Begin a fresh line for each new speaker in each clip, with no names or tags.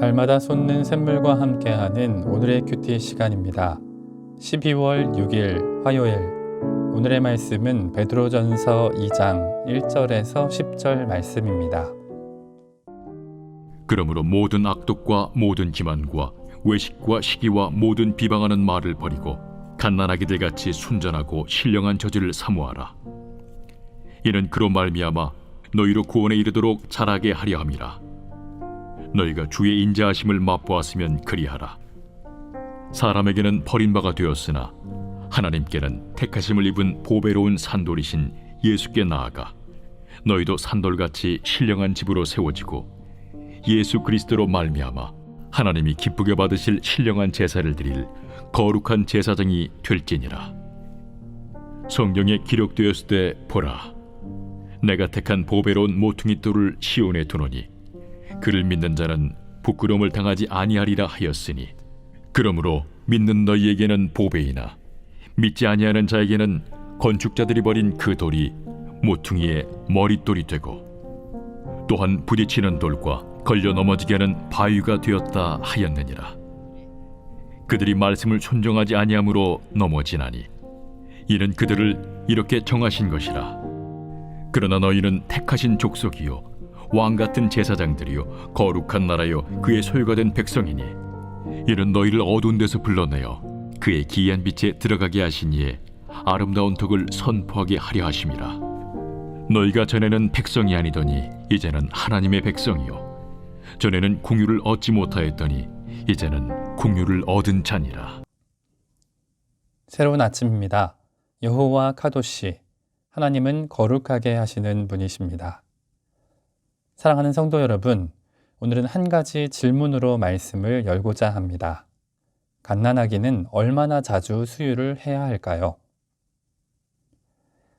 달마다 솟는 샘물과 함께하는 오늘의 큐티 시간입니다. 12월 6일 화요일 오늘의 말씀은 베드로전서 2장 1절에서 10절 말씀입니다.
그러므로 모든 악독과 모든 기만과 외식과 시기와 모든 비방하는 말을 버리고 갓난아기들 같이 순전하고 신령한 저지를 사모하라. 이는 그로 말미암아 너희로 구원에 이르도록 자라게 하려 함이라. 너희가 주의 인자하심을 맛보았으면 그리하라. 사람에게는 버림바가 되었으나 하나님께는 택하심을 입은 보배로운 산돌이신 예수께 나아가 너희도 산돌같이 신령한 집으로 세워지고 예수 그리스도로 말미암아 하나님이 기쁘게 받으실 신령한 제사를 드릴 거룩한 제사장이 될지니라. 성경에 기록되었을 때 보라 내가 택한 보배로운 모퉁이 돌을 시온에 두노니 그를 믿는 자는 부끄러움을 당하지 아니하리라 하였으니 그러므로 믿는 너희에게는 보배이나 믿지 아니하는 자에게는 건축자들이 버린 그 돌이 모퉁이의 머릿돌이 되고 또한 부딪히는 돌과 걸려 넘어지게 하는 바위가 되었다 하였느니라. 그들이 말씀을 순종하지 아니함으로 넘어지나니 이는 그들을 이렇게 정하신 것이라. 그러나 너희는 택하신 족속이요 왕 같은 제사장들이요 거룩한 나라요 그의 소유가 된 백성이니 이는 너희를 어두운 데서 불러내어 그의 기이한 빛에 들어가게 하신 이에 아름다운 덕을 선포하게 하려 하심이라 너희가 전에는 백성이 아니더니 이제는 하나님의 백성이요 전에는 궁유를 얻지 못하였더니 이제는 궁유를 얻은 자니라
새로운 아침입니다. 여호와 카도시 하나님은 거룩하게 하시는 분이십니다. 사랑하는 성도 여러분, 오늘은 한 가지 질문으로 말씀을 열고자 합니다. 갓난아기는 얼마나 자주 수유를 해야 할까요?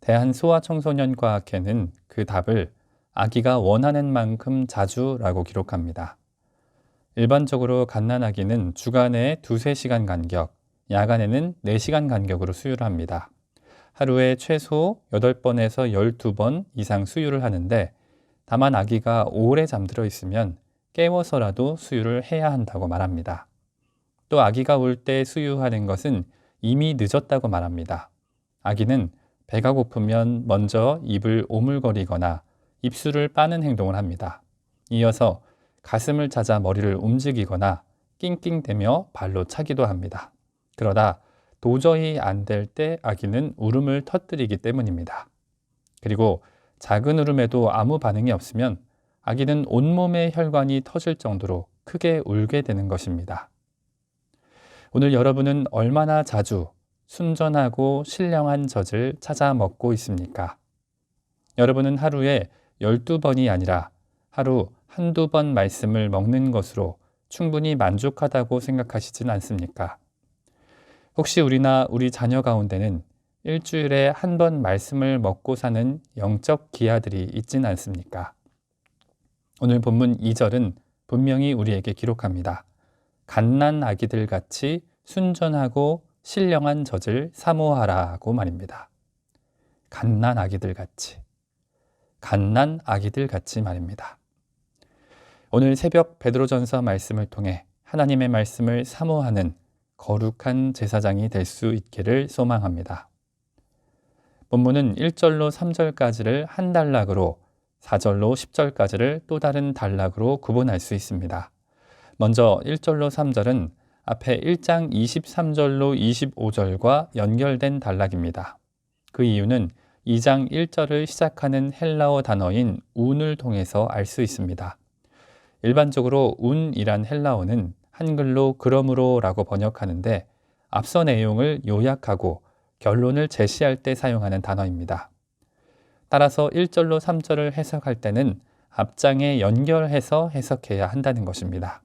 대한소아청소년과학회는 그 답을 아기가 원하는 만큼 자주라고 기록합니다. 일반적으로 갓난아기는 주간에 두세 시간 간격, 야간에는 4시간 간격으로 수유를 합니다. 하루에 최소 8번에서 12번 이상 수유를 하는데 다만 아기가 오래 잠들어 있으면 깨워서라도 수유를 해야 한다고 말합니다. 또 아기가 울 때 수유하는 것은 이미 늦었다고 말합니다. 아기는 배가 고프면 먼저 입을 오물거리거나 입술을 빠는 행동을 합니다. 이어서 가슴을 찾아 머리를 움직이거나 낑낑대며 발로 차기도 합니다. 그러다 도저히 안 될 때 아기는 울음을 터뜨리기 때문입니다. 그리고 작은 울음에도 아무 반응이 없으면 아기는 온몸의 혈관이 터질 정도로 크게 울게 되는 것입니다. 오늘 여러분은 얼마나 자주 순전하고 신령한 젖을 찾아 먹고 있습니까? 여러분은 하루에 12번이 아니라 하루 한두 번 말씀을 먹는 것으로 충분히 만족하다고 생각하시진 않습니까? 혹시 우리나 우리 자녀 가운데는 일주일에 한 번 말씀을 먹고 사는 영적 기아들이 있진 않습니까? 오늘 본문 2절은 분명히 우리에게 기록합니다. 갓난 아기들 같이 순전하고 신령한 젖을 사모하라고 말입니다. 갓난 아기들 같이. 갓난 아기들 같이 말입니다. 오늘 새벽 베드로전서 말씀을 통해 하나님의 말씀을 사모하는 거룩한 제사장이 될 수 있기를 소망합니다. 본문은 1절로 3절까지를 한 단락으로 4절로 10절까지를 또 다른 단락으로 구분할 수 있습니다. 먼저 1절로 3절은 앞에 1장 23절로 25절과 연결된 단락입니다. 그 이유는 2장 1절을 시작하는 헬라어 단어인 운을 통해서 알 수 있습니다. 일반적으로 운이란 헬라어는 한글로 그러므로 라고 번역하는데 앞서 내용을 요약하고 결론을 제시할 때 사용하는 단어입니다. 따라서 1절로 3절을 해석할 때는 앞장에 연결해서 해석해야 한다는 것입니다.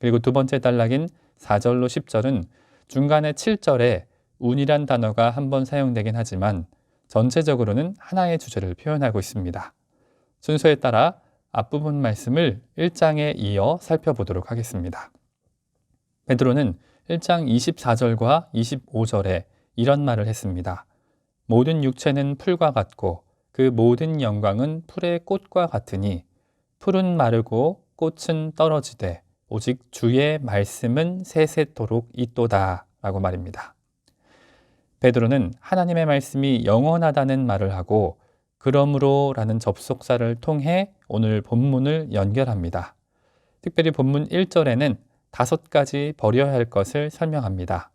그리고 두 번째 단락인 4절로 10절은 중간에 7절에 운이란 단어가 한 번 사용되긴 하지만 전체적으로는 하나의 주제를 표현하고 있습니다. 순서에 따라 앞부분 말씀을 1장에 이어 살펴보도록 하겠습니다. 베드로는 1장 24절과 25절에 이런 말을 했습니다. 모든 육체는 풀과 같고 그 모든 영광은 풀의 꽃과 같으니 풀은 마르고 꽃은 떨어지되 오직 주의 말씀은 세세토록 있도다 라고 말입니다. 베드로는 하나님의 말씀이 영원하다는 말을 하고 그러므로 라는 접속사를 통해 오늘 본문을 연결합니다. 특별히 본문 1절에는 다섯 가지 버려야 할 것을 설명합니다.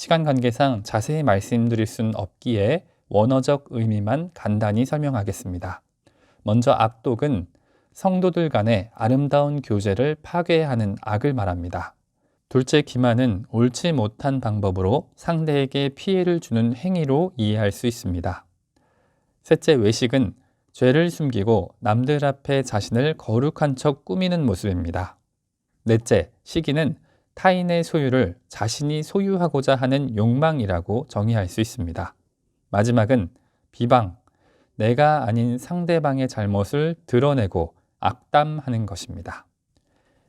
시간 관계상 자세히 말씀드릴 수는 없기에 원어적 의미만 간단히 설명하겠습니다. 먼저 악독은 성도들 간의 아름다운 교제를 파괴하는 악을 말합니다. 둘째 기만은 옳지 못한 방법으로 상대에게 피해를 주는 행위로 이해할 수 있습니다. 셋째 외식은 죄를 숨기고 남들 앞에 자신을 거룩한 척 꾸미는 모습입니다. 넷째 시기는 타인의 소유를 자신이 소유하고자 하는 욕망이라고 정의할 수 있습니다. 마지막은 비방, 내가 아닌 상대방의 잘못을 드러내고 악담하는 것입니다.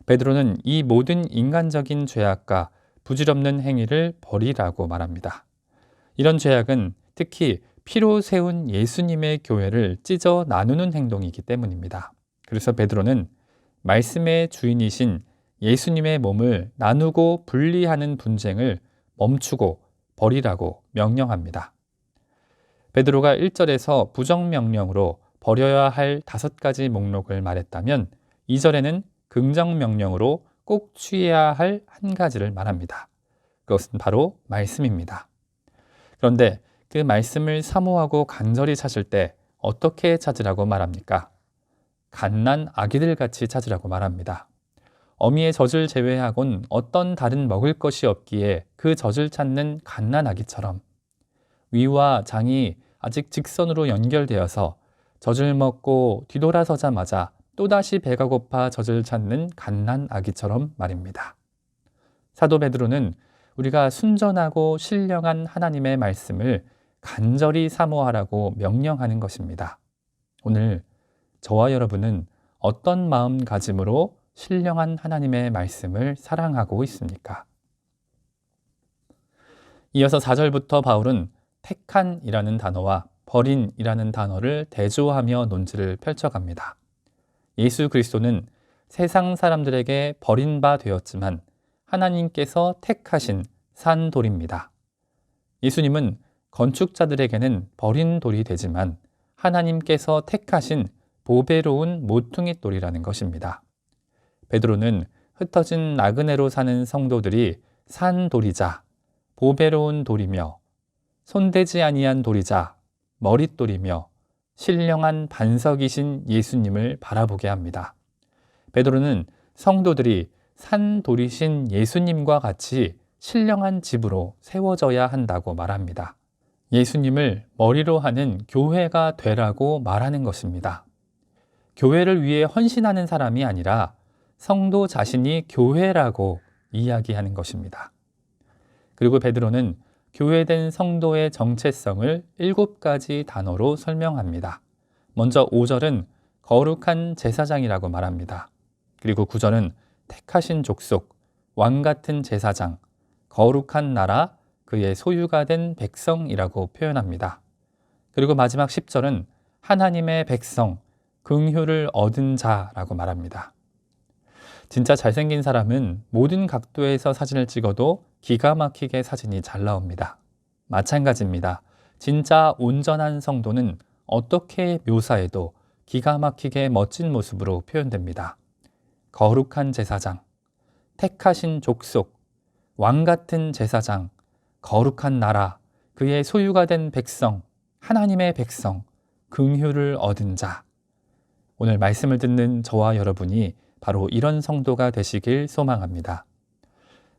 베드로는 이 모든 인간적인 죄악과 부질없는 행위를 버리라고 말합니다. 이런 죄악은 특히 피로 세운 예수님의 교회를 찢어 나누는 행동이기 때문입니다. 그래서 베드로는 말씀의 주인이신 예수님의 몸을 나누고 분리하는 분쟁을 멈추고 버리라고 명령합니다. 베드로가 1절에서 부정명령으로 버려야 할 다섯 가지 목록을 말했다면 2절에는 긍정명령으로 꼭 취해야 할 한 가지를 말합니다. 그것은 바로 말씀입니다. 그런데 그 말씀을 사모하고 간절히 찾을 때 어떻게 찾으라고 말합니까? 갓난 아기들 같이 찾으라고 말합니다. 어미의 젖을 제외하곤 어떤 다른 먹을 것이 없기에 그 젖을 찾는 갓난 아기처럼 위와 장이 아직 직선으로 연결되어서 젖을 먹고 뒤돌아서자마자 또다시 배가 고파 젖을 찾는 갓난 아기처럼 말입니다. 사도 베드로는 우리가 순전하고 신령한 하나님의 말씀을 간절히 사모하라고 명령하는 것입니다. 오늘 저와 여러분은 어떤 마음가짐으로 신령한 하나님의 말씀을 사랑하고 있습니까? 이어서 4절부터 바울은 택한이라는 단어와 버린이라는 단어를 대조하며 논지를 펼쳐갑니다. 예수 그리스도는 세상 사람들에게 버린 바 되었지만 하나님께서 택하신 산 돌입니다. 예수님은 건축자들에게는 버린 돌이 되지만 하나님께서 택하신 보배로운 모퉁이 돌이라는 것입니다. 베드로는 흩어진 나그네로 사는 성도들이 산 돌이자 보배로운 돌이며 손대지 아니한 돌이자 머릿돌이며 신령한 반석이신 예수님을 바라보게 합니다. 베드로는 성도들이 산 돌이신 예수님과 같이 신령한 집으로 세워져야 한다고 말합니다. 예수님을 머리로 하는 교회가 되라고 말하는 것입니다. 교회를 위해 헌신하는 사람이 아니라 성도 자신이 교회라고 이야기하는 것입니다. 그리고 베드로는 교회된 성도의 정체성을 일곱 가지 단어로 설명합니다. 먼저 5절은 거룩한 제사장이라고 말합니다. 그리고 9절은 택하신 족속, 왕 같은 제사장, 거룩한 나라, 그의 소유가 된 백성이라고 표현합니다. 그리고 마지막 10절은 하나님의 백성, 긍휼을 얻은 자라고 말합니다. 진짜 잘생긴 사람은 모든 각도에서 사진을 찍어도 기가 막히게 사진이 잘 나옵니다. 마찬가지입니다. 진짜 온전한 성도는 어떻게 묘사해도 기가 막히게 멋진 모습으로 표현됩니다. 거룩한 제사장, 택하신 족속, 왕 같은 제사장, 거룩한 나라, 그의 소유가 된 백성, 하나님의 백성, 긍휼을 얻은 자. 오늘 말씀을 듣는 저와 여러분이 바로 이런 성도가 되시길 소망합니다.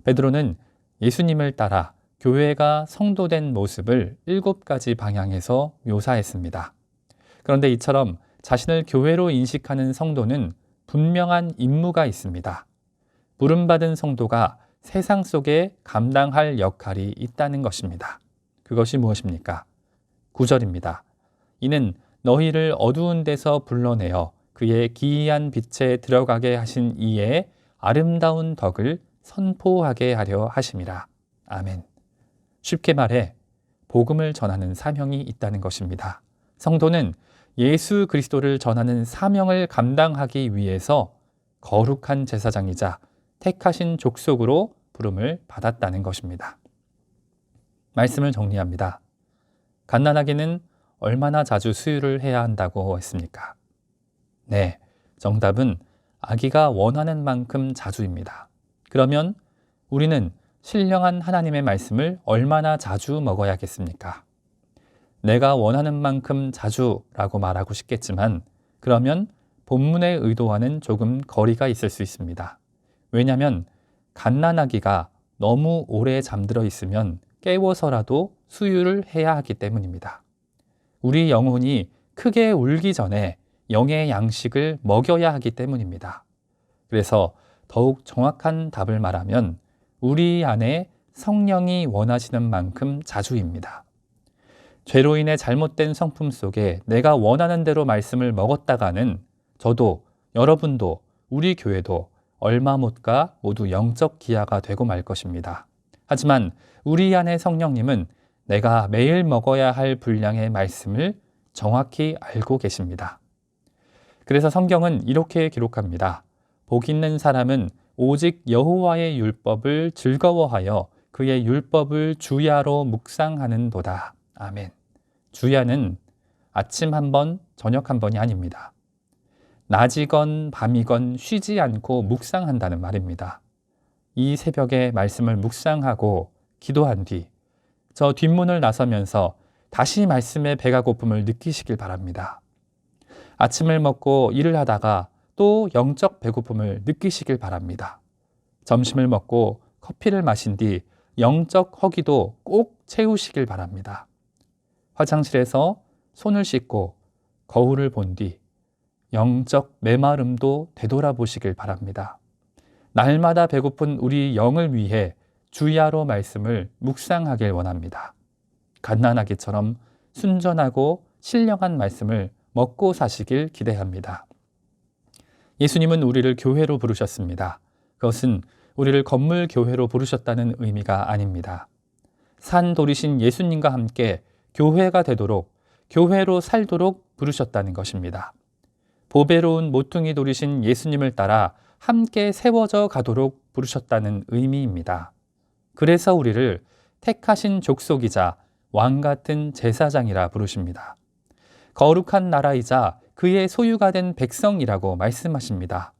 베드로는 예수님을 따라 교회가 성도된 모습을 일곱 가지 방향에서 묘사했습니다. 그런데 이처럼 자신을 교회로 인식하는 성도는 분명한 임무가 있습니다. 부름받은 성도가 세상 속에 감당할 역할이 있다는 것입니다. 그것이 무엇입니까? 9절입니다. 이는 너희를 어두운 데서 불러내어 그의 기이한 빛에 들어가게 하신 이의 아름다운 덕을 선포하게 하려 하심이라. 아멘. 쉽게 말해 복음을 전하는 사명이 있다는 것입니다. 성도는 예수 그리스도를 전하는 사명을 감당하기 위해서 거룩한 제사장이자 택하신 족속으로 부름을 받았다는 것입니다. 말씀을 정리합니다. 갓난아기는 얼마나 자주 수유를 해야 한다고 했습니까? 네, 정답은 아기가 원하는 만큼 자주입니다. 그러면 우리는 신령한 하나님의 말씀을 얼마나 자주 먹어야겠습니까? 내가 원하는 만큼 자주라고 말하고 싶겠지만 그러면 본문의 의도와는 조금 거리가 있을 수 있습니다. 왜냐하면 갓난아기가 너무 오래 잠들어 있으면 깨워서라도 수유를 해야 하기 때문입니다. 우리 영혼이 크게 울기 전에 영의 양식을 먹여야 하기 때문입니다. 그래서 더욱 정확한 답을 말하면 우리 안에 성령이 원하시는 만큼 자주입니다. 죄로 인해 잘못된 성품 속에 내가 원하는 대로 말씀을 먹었다가는 저도 여러분도 우리 교회도 얼마 못가 모두 영적 기아가 되고 말 것입니다. 하지만 우리 안에 성령님은 내가 매일 먹어야 할 분량의 말씀을 정확히 알고 계십니다. 그래서 성경은 이렇게 기록합니다. 복 있는 사람은 오직 여호와의 율법을 즐거워하여 그의 율법을 주야로 묵상하는도다. 아멘. 주야는 아침 한 번, 저녁 한 번이 아닙니다. 낮이건 밤이건 쉬지 않고 묵상한다는 말입니다. 이 새벽에 말씀을 묵상하고 기도한 뒤, 저 뒷문을 나서면서 다시 말씀의 배가 고픔을 느끼시길 바랍니다. 아침을 먹고 일을 하다가 또 영적 배고픔을 느끼시길 바랍니다. 점심을 먹고 커피를 마신 뒤 영적 허기도 꼭 채우시길 바랍니다. 화장실에서 손을 씻고 거울을 본 뒤 영적 메마름도 되돌아보시길 바랍니다. 날마다 배고픈 우리 영을 위해 주야로 말씀을 묵상하길 원합니다. 갓난아기처럼 순전하고 신령한 말씀을 먹고 사시길 기대합니다. 예수님은 우리를 교회로 부르셨습니다. 그것은 우리를 건물 교회로 부르셨다는 의미가 아닙니다. 산 돌이신 예수님과 함께 교회가 되도록 교회로 살도록 부르셨다는 것입니다. 보배로운 모퉁이 돌이신 예수님을 따라 함께 세워져 가도록 부르셨다는 의미입니다. 그래서 우리를 택하신 족속이자 왕 같은 제사장이라 부르십니다. 거룩한 나라이자 그의 소유가 된 백성이라고 말씀하십니다.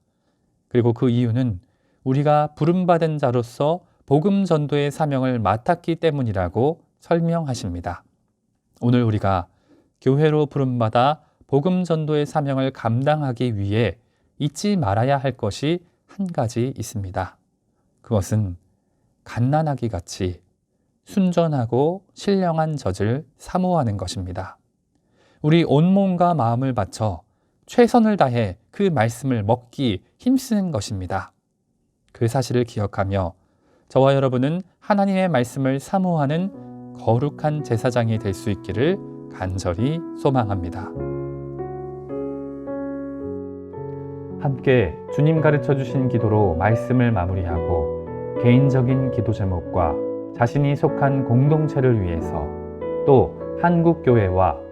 그리고 그 이유는 우리가 부름받은 자로서 복음 전도의 사명을 맡았기 때문이라고 설명하십니다. 오늘 우리가 교회로 부름받아 복음 전도의 사명을 감당하기 위해 잊지 말아야 할 것이 한 가지 있습니다. 그것은 갓난아기 같이 순전하고 신령한 젖을 사모하는 것입니다. 우리 온몸과 마음을 바쳐 최선을 다해 그 말씀을 먹기 힘쓰는 것입니다. 그 사실을 기억하며 저와 여러분은 하나님의 말씀을 사모하는 거룩한 제사장이 될 수 있기를 간절히 소망합니다. 함께 주님 가르쳐 주신 기도로 말씀을 마무리하고 개인적인 기도 제목과 자신이 속한 공동체를 위해서 또 한국 교회와